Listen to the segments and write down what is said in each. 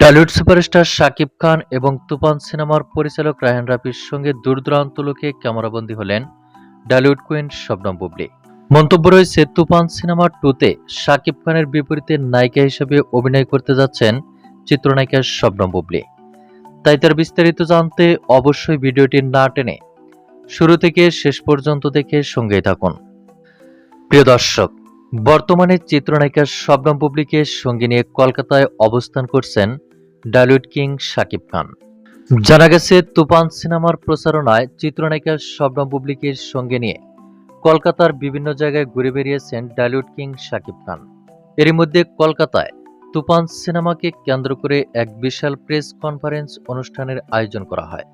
Dhallywood superstar Shakib Khan এবং তুফান সিনেমার পরিচালক রায়হান রাফির সঙ্গে দূরদূরান্ত লোকে ক্যামেরাবন্দী হলেন ডালিউড কুইন শবনম বুবলি। মন্তব্য রয়েছে, তুফান সিনেমা টুতে শাকিব খানের বিপরীতে নায়িকা হিসেবে অভিনয় করতে যাচ্ছেন চিত্রনায়িকা শবনম বুবলি। তাই তার বিস্তারিত জানতে অবশ্যই ভিডিওটি না টেনে শুরু থেকে শেষ পর্যন্ত দেখে সঙ্গেই থাকুন। প্রিয় দর্শক, বর্তমানে চিত্রনায়িকা শবনম বুবলিকে সঙ্গে নিয়ে কলকাতায় অবস্থান করছেন ডালিউড কিং শাকিব খান। জানা গেছে, তুফান সিনেমার প্রচারণায় চিত্রনায়িকা শবনম বুবলিকে সঙ্গে নিয়ে কলকাতার বিভিন্ন জায়গায় ঘুরে বেরিয়েছেন ডালিউড কিং শাকিব খান। এরই মধ্যে কলকাতায় তুফান সিনেমাকে কেন্দ্র করে এক বিশাল প্রেস কনফারেন্স অনুষ্ঠানের আয়োজন করা হয়।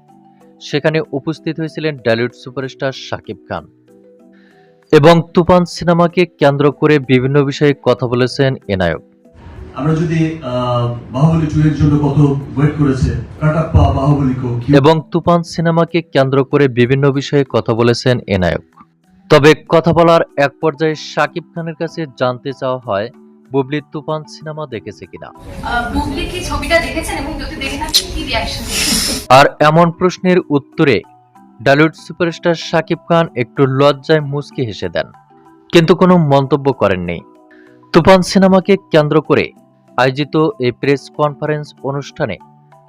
সেখানে উপস্থিত হয়েছিলেন ডালিউড সুপারস্টার শাকিব খান। এবং তুফান সিনেমাকে কেন্দ্র করে বিভিন্ন বিষয়ে কথা বলেছেন এনায়ক আমরা যদি বাহুবলী টু এর জন্য কত ওয়েট করেছে কাটাপ্পা বাহুবলীকে এবং তুফান সিনেমাকে কেন্দ্র করে বিভিন্ন বিষয়ে কথা বলেছেন এনায়ক তবে কথা বলার এক পর্যায়ে শাকিব খানের কাছে জানতে চাওয়া হয় বুবলি তুফান সিনেমা দেখেছে কিনা। বুবলি কি ছবিটা দেখেছেন এবং যদি দেখে থাকেন কি রিয়াকশন আর এমন প্রশ্নের উত্তরে ডালিউড সুপারস্টার শাকিব খান একটু লজ্জায় মুচকি হেসে দেন কিন্তু কোনো মন্তব্য করেননি। তুফান সিনেমাকে কেন্দ্র করে আয়োজিত এই প্রেস কনফারেন্স অনুষ্ঠানে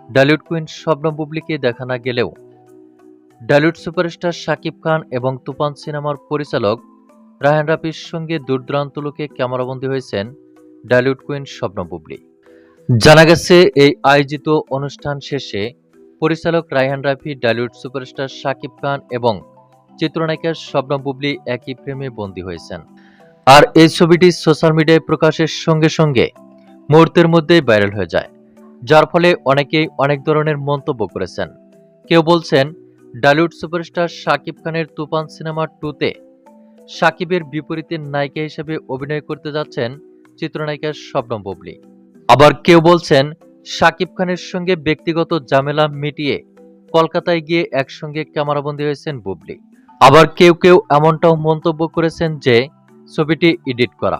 ডালিউড কুইন শবনম বুবলিকে দেখা না গেলেও ডালিউড সুপারস্টার শাকিব খান এবং তুফান সিনেমার পরিচালক রায়হান রাফির সঙ্গে দূরদূরান্ত লোকে ক্যামেরাবন্দী হয়েছেন ডালিউড কুইন শবনম বুবলি। জানা গেছে, এই আয়োজিত অনুষ্ঠান শেষে পরিচালক রায়হান রাফি, ডালিউড সুপারস্টার শাকিব খান এবং চিত্রনায়িকা শবনম বুবলি একই প্রেমে বন্দী হয়েছেন। আর এই ছবিটি সোশ্যাল মিডিয়ায় প্রকাশের সঙ্গে সঙ্গে মুহূর্তের মধ্যেই ভাইরাল হয়ে যায়, যার ফলে অনেকেই অনেক ধরনের মন্তব্য করেছেন। কেউ বলছেন ডালিউড সুপারস্টার শাকিব খানের তুফান সিনেমা টুতে শাকিবের বিপরীতে নায়িকা হিসেবে অভিনয় করতে যাচ্ছেন চিত্রনায়িকা শবনম বুবলি। আবার কেউ বলছেন শাকিব খানের সঙ্গে ব্যক্তিগত ঝামেলা মিটিয়ে কলকাতায় গিয়ে একসঙ্গে ক্যামেরাবন্দী হয়েছেন বুবলি। আবার কেউ কেউ এমনটাও মন্তব্য করেছেন যে, ছবিটি এডিট করা।